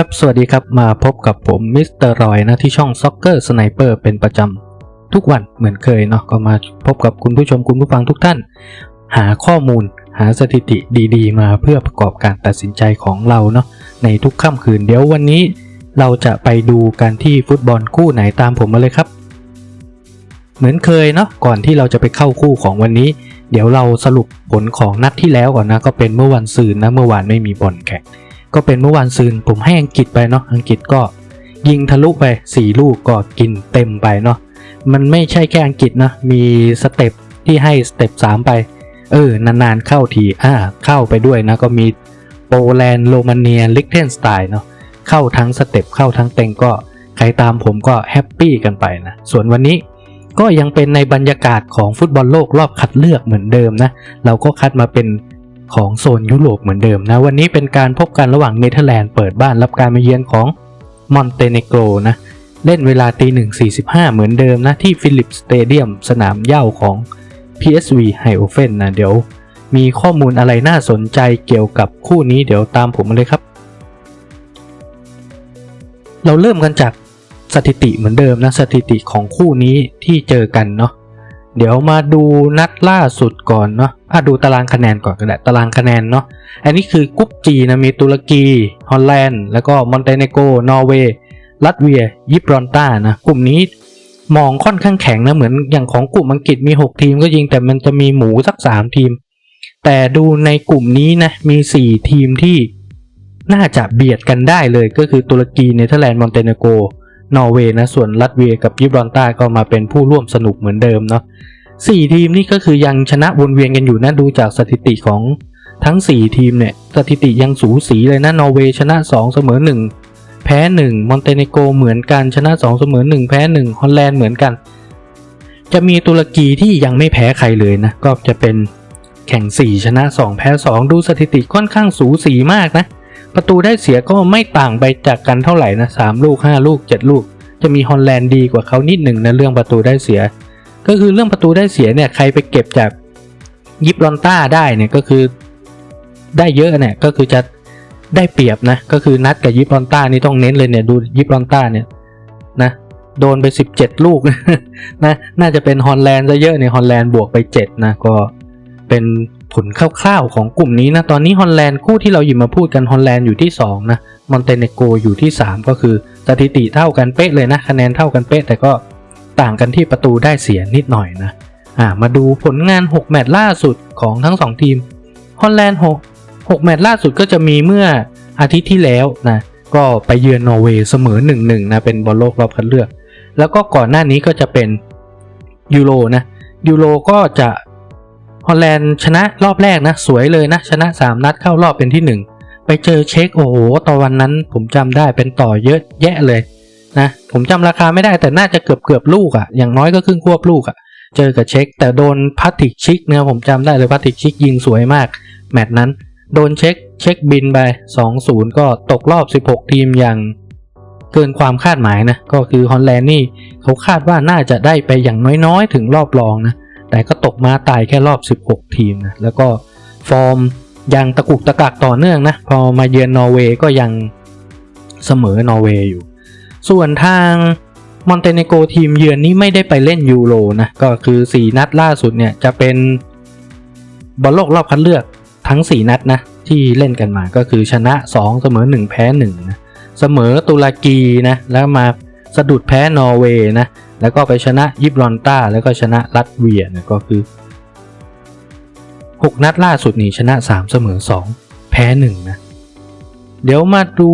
ครับ สวัสดีครับ มาพบกับผมมิสเตอร์รอยนะที่ช่อง Soccer Sniper เป็นประจำทุกวันเหมือนเคยเนาะก็มาพบกับคุณผู้ชมคุณผู้ฟังทุกท่าน หาข้อมูล หาสถิติดีๆ มาเพื่อประกอบการตัดสินใจของเราเนาะในทุกค่ำคืนเดี๋ยววันนี้ เราจะไปดูกันที่ฟุตบอลคู่ไหนตามผมมาเลยครับ เหมือนเคยเนาะก่อนที่เราจะไปเข้าคู่ของวันนี้ เดี๋ยวเราสรุปผลของนัดที่แล้วก่อนนะก็เป็นเมื่อวันซืนนะเมื่อวานไม่มีบอลแข่ง ก็เป็นเมื่อวานซืนผมให้อังกฤษไปเนาะอังกฤษก็ยิงทะลุไป 4 ลูกก็กินเต็มไปเนาะมันไม่ใช่แค่อังกฤษนะ มีสเต็ปที่ให้สเต็ป3ไป เออ นานๆเข้าทีอ่าเข้าไปด้วยนะ ก็มีโปแลนด์โรมาเนียลิกเทนสไตน์เนาะเข้าทั้งสเต็ปเข้าทั้งเต็งก็ใครตามผมก็แฮปปี้กันไปนะ ส่วนวันนี้ก็ยังเป็นในบรรยากาศของฟุตบอลโลกรอบคัดเลือกเหมือนเดิมนะ เราก็คัดมาเป็น ของโซนยุโรปเหมือนเดิมนะ วันนี้เป็นการพบกันระหว่างเนเธอร์แลนด์เปิดบ้านรับการมาเยือนของมอนเตเนโกรนะ เล่นเวลาตีหนึ่งสี่สิบห้าเหมือนเดิมนะ ที่ฟิลิปสเตเดียมสนามเย้าของ PSV ไฮโอเฟนนะเดี๋ยว มีข้อมูลอะไรน่าสนใจเกี่ยวกับคู่นี้เดี๋ยวตามผมมาเลยครับ เราเริ่มกันจากสถิติเหมือนเดิมนะสถิติของคู่นี้ที่เจอกันเนาะ เดี๋ยวมาดูนัดล่าสุดก่อนเนาะอะดูตารางคะแนนก่อนก็ได้ตารางคะแนนเนาะ อันนี้คือกรุ๊ปจีนะมีตุรกี ฮอลแลนด์ แล้วก็มอนเตเนโก นอร์เวย์ ลัตเวีย ยิบรอนตานะ กลุ่มนี้มองค่อนข้างแข็งนะ เหมือนอย่างของกลุ่มอังกฤษมี 6 ทีมก็จริงแต่มันจะมีหมูสัก 3 ทีม แต่ดูในกลุ่มนี้นะ มี 4 ทีมที่น่าจะเบียดกันได้เลยก็คือตุรกี เนเธอร์แลนด์ มอนเตเนโกร นอร์เวย์นะส่วนลัตเวียกับยิบรอนต้าก็มาเป็นผู้ร่วมสนุกเหมือนเดิมเนาะสี่ทีมนี่ก็คือยังชนะวนเวียนกันอยู่นะดูจากสถิติของทั้ง 4 ทีมเนี่ยสถิติยังสูสีเลยนะนอร์เวย์ชนะ 2 เสมอ 1 แพ้ 1 มอนเตเนโกเหมือนกันชนะ 2 เสมอ 1 แพ้ 1 ฮอลแลนด์เหมือนกัน จะมีตุรกีที่ยังไม่แพ้ใครเลยนะ ก็จะเป็นแข่ง 4 ชนะ 2 แพ้ 2 ดูสถิติค่อนข้างสูสีมากนะ ประตูได้เสียก็ไม่ต่างไปจากกันเท่าไหร่นะ3ลูก 5 ลูก 7 ลูก จะมีฮอลแลนด์ดีกว่าเขานิดหนึ่งในะเรื่องประตูได้เสีย ก็คือเรื่องประตูได้เสียเนี่ยใครไปเก็บจากยิบรอนต้าได้เนี่ยก็คือได้เยอะเนี่ยก็คือจะได้เปรียบนะก็คือนัดกับยิบรอนต้านี่ต้องเน้นเลยเนี่ยดูยิบรอนต้าเนี่ยนะโดนไป 17 ลูกนะน่าจะเป็นฮอลแลนด์ซะเยอะเนี่ยฮอลแลนด์บวกไป 7 นะ ก็เป็น ผลคร่าวๆของกลุ่มนี้นะ ตอนนี้ฮอลแลนด์คู่ที่เราหยิบมาพูดกันฮอลแลนด์อยู่ที่ 2 นะ มอนเตเนโกรอยู่ที่ 3 ก็คือสถิติเท่ากันเป๊ะเลยนะคะแนนเท่ากันเป๊ะ แต่ก็ต่างกันที่ประตูได้เสียนิดหน่อยนะอ่ามาดูผลงาน 6 แมตช์ล่าสุดของทั้ง 2 ทีมฮอลแลนด์6 6 แมตช์ล่าสุดก็จะมีเมื่ออาทิตย์ที่แล้วนะก็ไปเยือนนอร์เวย์เสมอ 1-1 นะเป็นบอลโลกรอบคัดเลือก แล้วก็ก่อนหน้านี้ก็จะเป็นยูโรนะยูโรก็จะ ฮอลแลนด์ชนะรอบแรกนะ สวยเลยนะ ชนะ 3 นัดเข้ารอบเป็นที่ 1 ไปเจอเช็คโอ้โหตอนวันนั้นผมจำได้เป็นต่อเยอะแยะเลยนะผมจำราคาไม่ได้แต่น่าจะเกือบเกือบลูกอะ่ะอย่างน้อยก็ครึ่งควบลูกอะ่ะเจอกับเช็ค แต่โดนพัตติกชิกเนี่ยผมจำได้เลยพัตติกชิกยิงสวยมาก แมตช์นั้น โดนเช็คเช็คบินไป 2-0 ก็ตกรอบ 16 ทีมอย่างเกินความคาดหมายนะก็คือฮอลแลนด์นี่เขาคาดว่าน่าจะได้ไปอย่างน้อยๆ ถึงรอบรองนะ แต่ก็ตกมาตายแค่รอบ 16 ทีมนะแล้วก็ฟอร์มยังตะกุกตะกักต่อเนื่องนะพอมาเยือนนอร์เวย์ก็ยังเสมอนอร์เวย์อยู่ ส่วนทางมอนเตเนโกรทีมเยือนนี้ไม่ได้ไปเล่นยูโรนะก็คือ 4 นัดล่าสุดเนี่ยจะเป็นบอลโลกรอบคัดเลือกทั้ง 4 นัดนะที่เล่นกันมาก็คือชนะ 2 เสมอ 1 แพ้1นะเสมอตุรกีนะแล้วมาสะดุดแพ้นอร์เวย์นะ แล้วก็ไปชนะยิบรอนตาแล้วก็ชนะลัตเวียนะก็คือ 6 นัดล่าสุดนี่ชนะ 3 เสมอ 2 แพ้1นะเดี๋ยวมาดู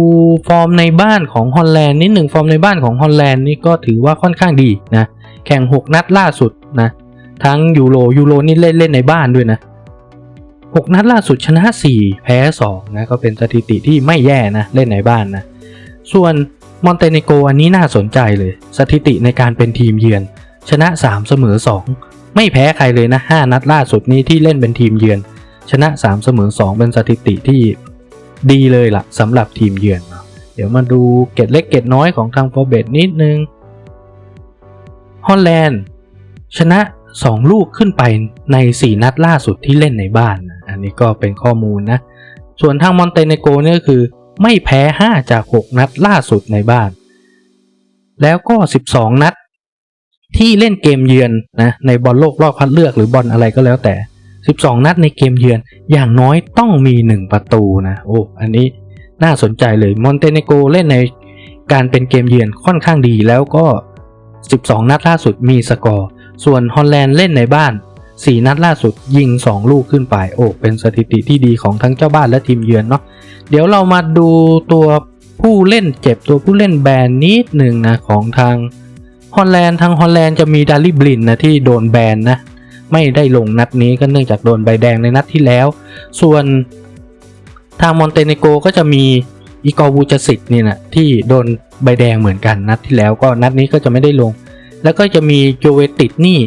ฟอร์มในบ้านของฮอลแลนด์นิดหนึ่งฟอร์มในบ้านของฮอลแลนด์นี่ก็ถือว่าค่อนข้างดีนะแข่ง 6 นัดล่าสุดนะทั้งยูโรยูโรนี่เล่นเล่นในบ้านด้วยนะ 6 นัดล่าสุดชนะ 4 แพ้2นะก็เป็นสถิติที่ไม่แย่นะเล่นในบ้านนะส่วน มอนเตเนโกรอันนี้น่าสนใจเลย สถิติในการเป็นทีมเยือน ชนะ 3 เสมอ 2 ไม่แพ้ใครเลยนะ 5 นัดล่าสุดนี้ที่เล่นเป็นทีมเยือน ชนะ 3 เสมอ 2 เป็นสถิติที่ดีเลยล่ะสำหรับทีมเยือน เดี๋ยวมาดูเกตเล็กเกตน้อยของทางฟอร์เบตนิดนึงฮอลแลนด์ชนะ 2 ลูกขึ้นไปใน 4 นัดล่าสุดที่เล่นในบ้านนะอันนี้ก็เป็นข้อมูลนะ ส่วนทางมอนเตเนโกรเนี่ยก็คือ ไม่แพ้ 5 จาก 6 นัดล่าสุดในบ้าน แล้วก็ 12 นัด ที่เล่นเกมเยือนนะในบอลโลกรอบคัดเลือกหรือบอลอะไรก็แล้วแต่ 12 นัดในเกมเยือนอย่างน้อยต้องมี 1 ประตูนะโอ้อันนี้น่าสนใจเลยมอนเตเนโกเล่นในการเป็นเกมเยือนค่อนข้างดีแล้วก็ 12 นัดล่าสุดมีสกอร์ ส่วนฮอลแลนด์เล่นในบ้าน 4 นัดล่าสุดยิง 2 ลูกขึ้นไป โอ้ เป็นสถิติที่ดีของทั้งเจ้าบ้านและทีมเยือนเนาะ เดี๋ยวเรามาดูตัวผู้เล่นเจ็บตัวผู้เล่นแบนนิดหนึ่งนะของทางฮอลแลนด์ทางฮอลแลนด์จะมีดาริบลินนะที่โดนแบนนะไม่ได้ลงนัดนี้ก็เนื่องจากโดนใบแดงในนัดที่แล้ว ส่วนทางมอนเตเนโกก็จะมีอีกอวูจสิกนี่นะที่โดนใบแดงเหมือนกันนัดที่แล้วก็นัดนี้ก็จะไม่ได้ลง แล้วก็จะมีโจเวติดนี่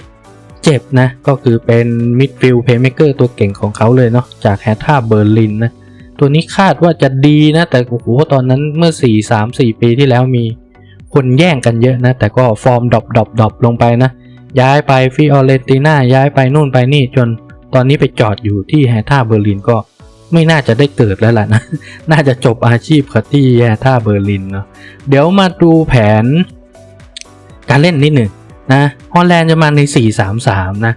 เจ็บนะ ก็คือเป็นมิดฟิลด์เพย์เมเกอร์ตัวเก่งของเขาเลยเนาะจากแฮท่าเบอร์ลินนะ ตัวนี้คาดว่าจะดีนะ แต่โอ้โหตอนนั้นเมื่อ 4 3 4 ปีที่แล้วมีคนแย่งกันเยอะนะ แต่ก็ฟอร์มดรอปดรอปดรอปลงไปนะ ย้ายไปฟิออเรนติน่าย้ายไปนู่นไปนี่จนตอนนี้ไปจอดอยู่ที่แฮท่าเบอร์ลินก็ไม่น่าจะได้เกิดแล้วล่ะนะ น่าจะจบอาชีพกับที่แฮท่าเบอร์ลินเนาะเดี๋ยวมาดูแผน การเล่นนิดหนึ่งนะฮอลแลนด์จะมาใน 4-3-3 นะ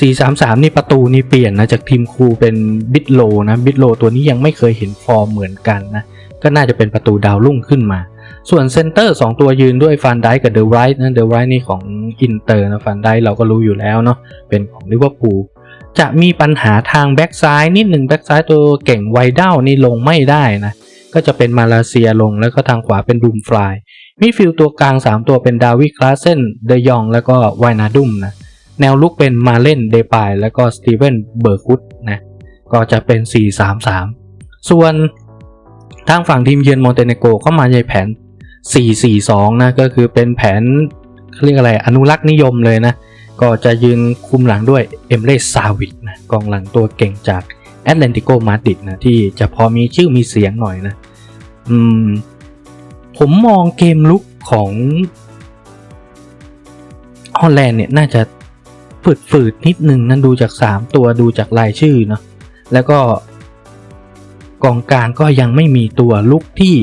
4-3-3 นี่ประตูนี่เปลี่ยนนะจากทีมครูเป็นบิดโลนะบิดโลตัวนี้ยังไม่เคยเห็นฟอร์มเหมือนกันนะก็น่าจะเป็นประตูดาวรุ่งขึ้นมา ส่วนเซนเตอร์ 2 ตัวยืนด้วยฟันไดกับเดอะไรท์นะเดอะไรท์นี่ของอินเตอร์นะฟันไดเราก็รู้อยู่แล้วเนาะเป็นของลิเวอร์พูลจะมีปัญหาทางแบ็กซ้ายนิดหนึ่งแบ็กซ้ายตัวเก่งไวด้านี่ลงไม่ได้นะก็จะเป็นมาเลเซียลงแล้วก็ทางขวาเป็นดูมฟลายมิดฟิลด์ตัวกลาง 3 ตัวเป็นดาวิคลาเซนเดยองแล้วก็ไวนาดุมนะ แนวลุกเป็นมาเล่นเดปายแล้วก็สตีเวนเบอร์คุตนะก็จะเป็น 4-3-3 ส่วนทางฝั่งทีมเยือนโมเตเนโกก็มาในแผน 4-4-2 นะก็คือเป็นแผนเรียกอะไรอนุรักษ์นิยมเลยนะ ก็จะยืนคุมหลังด้วยเอมเรสซาวิกนะกองหลังตัวเก่งจากแอตเลนติโกมาดริดนะที่จะพอมีชื่อมีเสียงหน่อยนะ อืม ผมมองเกมลุกของฮอลแลนด์เนี่ยน่าจะ ฝืดๆนิดนึงนั้นดูจาก 3 ตัวดูจากรายชื่อเนาะแล้วก็กองกลางก็ยังไม่มีตัวลุกที่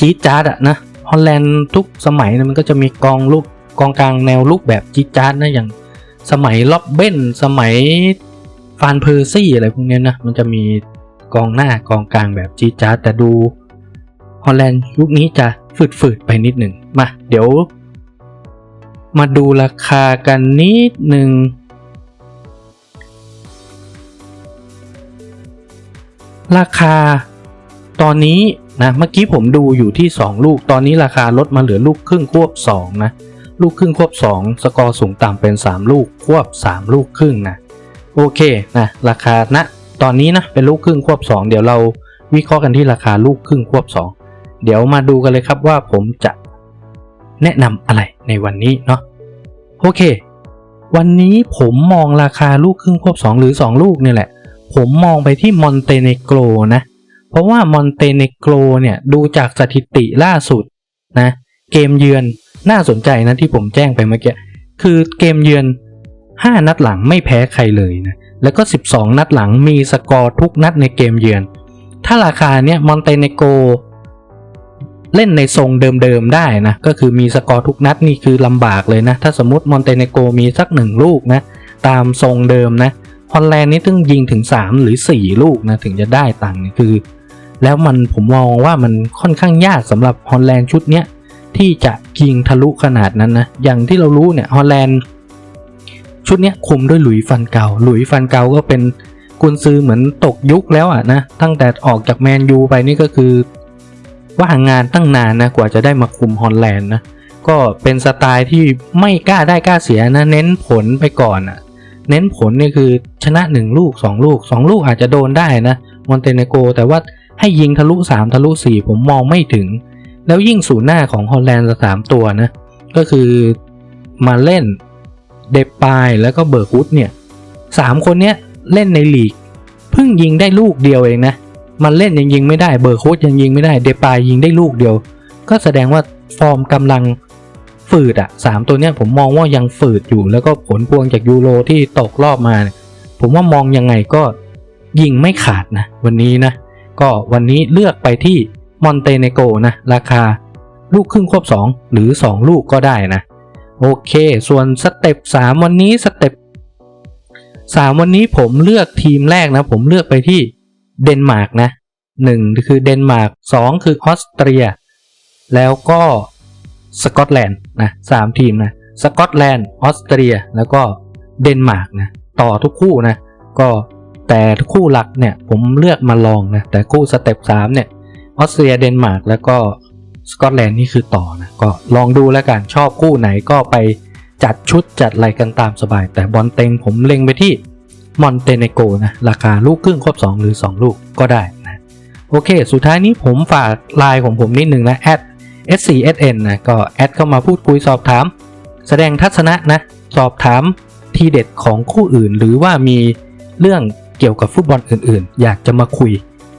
จี๊ดจ๊าดอะนะฮอลแลนด์ทุกสมัยนะมันก็จะมีกองลุกกองกลางแนวลุกแบบจี๊ดจ๊าดนะอย่างสมัยล็อบเบนสมัยฟานเพอร์ซี่อะไรพวกนี้นะมันจะมีกองหน้ากองกลางแบบจี๊ดจ๊าดแต่ดูฮอลแลนด์ยุคนี้จะฝืดๆไปนิดหนึ่งมาเดี๋ยว มาดูราคากันนิดหนึ่ง ราคา ตอนนี้นะเมื่อกี้ผมดูอยู่ที่ 2 ลูก ตอนนี้ราคาลดมาเหลือลูกครึ่งควบ 2 นะ ลูกครึ่งควบ 2 สกอร์สูงต่ำเป็น 3 ลูกควบ 3 ลูกครึ่งนะ โอเคนะราคาณนะตอนนี้นะเป็นลูกครึ่งควบ 2 เดี๋ยวเราวิเคราะห์กันที่ราคาลูกครึ่งควบ 2 เดี๋ยวมาดูกันเลยครับว่าผมจะ แนะนำอะไรในวันนี้เนาะโอเค วันนี้ผมมองราคาลูกครึ่งควบ 2 หรือ 2 ลูกเนี่ยแหละ ผมมองไปที่มอนเตเนโกรนะ เพราะว่ามอนเตเนโกรเนี่ยดูจากสถิติล่าสุดนะเกมเยือนน่าสนใจนะที่ผมแจ้งไปเมื่อกี้คือเกมเยือน 5 นัดหลังไม่แพ้ใครเลยนะแล้วก็ 12 นัดหลังมีสกอร์ทุกนัดในเกมเยือน ถ้าราคาเนี่ยมอนเตเนโกร เล่นในทรงเดิมๆได้นะ ก็คือมีสกอร์ทุกนัดนี่คือลำบากเลยนะ ถ้าสมมติมอนเตเนโกรมีสักหนึ่งลูกนะ ตามทรงเดิมนะฮอลแลนด์นี่ต้องยิงถึง 3 หรือ 4 ลูกนะ ถึงจะได้ตังค์นี่คือ แล้วมันผมมองว่ามันค่อนข้างยากสำหรับฮอลแลนด์ชุดเนี้ยที่จะยิงทะลุขนาดนั้นนะ อย่างที่เรารู้เนี่ยฮอลแลนด์ชุดเนี้ยคุมด้วยหลุยฟันเกาหลุยฟันเกาก็เป็นกุนซือเหมือนตกยุคแล้วอะนะ ตั้งแต่ออกจากแมนยูไปนี่ก็คือ ว่างงานตั้งนานนะกว่าจะได้มาคุมฮอลแลนด์นะก็เป็นสไตล์ที่ไม่กล้าได้กล้าเสียนะเน้นผลไปก่อนอะ เน้นผลนี่คือชนะ 1 ลูก 2 ลูก 2 ลูกอาจจะโดนได้นะมอนเตเนโกแต่ว่าให้ยิงทะลุ 3 ทะลุ 4 ผมมองไม่ถึง แล้วยิ่งศูนย์หน้าของฮอลแลนด์สามตัวนะก็คือมาเล่นเดปายแล้วก็เบิร์กวุฒเนี่ยสามคนเนี้ยเล่นในลีกเพิ่งยิงได้ลูกเดียวเองนะ มันเล่นยังยิงไม่ได้เบอร์โค้ชยังยิงไม่ได้เดปายยิงได้ลูกเดียว ก็แสดงว่าฟอร์มกำลังฝืดอะสามตัวเนี้ยผมมองว่ายังฝืดอยู่ แล้วก็ผลพวงจากยูโรที่ตกรอบมา ผมว่ามองยังไงก็ยิงไม่ขาดนะ วันนี้นะ ก็วันนี้เลือกไปที่มอนเตเนโกนะ ราคาลูกครึ่งควบ 2 หรือ 2 ลูกก็ได้นะ โอเค ส่วนสเต็ป3วันนี้สเต็ป3วันนี้ผมเลือกทีมแรกนะ ผมเลือกไปที่ เดนมาร์กนะ1คือเดนมาร์ก2คือออสเตรีย แล้วก็สกอตแลนด์นะสามทีมนะสกอตแลนด์ออสเตรียแล้วก็เดนมาร์กนะต่อทุกคู่นะก็แต่คู่หลักเนี่ยผมเลือกมาลองนะแต่คู่สเต็ป3เนี่ยออสเตรียเดนมาร์กแล้วก็สกอตแลนด์นี่คือต่อนะก็ลองดูแล้วกันชอบคู่ไหนก็ไปจัดชุดจัดอะไรกันตามสบาย แต่บอลเต็งผมเล็งไปที่ มอนเตเนโกนะราคาลูกครึ่งครบ 2 หรือ 2 ลูกก็ได้นะโอเค สุดท้ายนี้ผมฝากไลน์ของผมนิดนึงนะ s4sn นะก็แอดเข้ามาพูดคุยสอบถาม แสดงทัศนะนะสอบถามทีเด็ดของคู่อื่น หรือว่ามีเรื่องเกี่ยวกับฟุตบอลอื่นๆ อยากจะมาคุย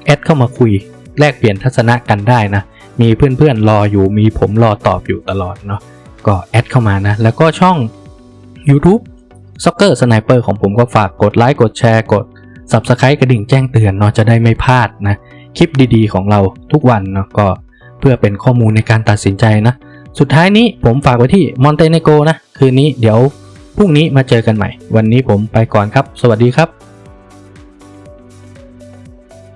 แอดเข้ามาคุย แลกเปลี่ยนทัศนะกันได้นะ มีเพื่อนๆรออยู่มีผมรอตอบอยู่ตลอดเนาะก็แอดเข้ามานะ แล้วก็ช่อง YouTube Soccer Sniper ของผมก็ฝากกดไลค์กดแชร์กด Subscribe กระดิ่งแจ้งเตือนเนาะจะได้ไม่พลาดนะ คลิปดีๆของเราทุกวันเนาะก็เพื่อเป็นข้อมูลในการตัดสินใจนะ สุดท้ายนี้ผมฝากไว้ที่มอนเตเนโกนะ คืนนี้เดี๋ยวพรุ่งนี้มาเจอกันใหม่ วันนี้ผมไปก่อนครับ สวัสดีครับ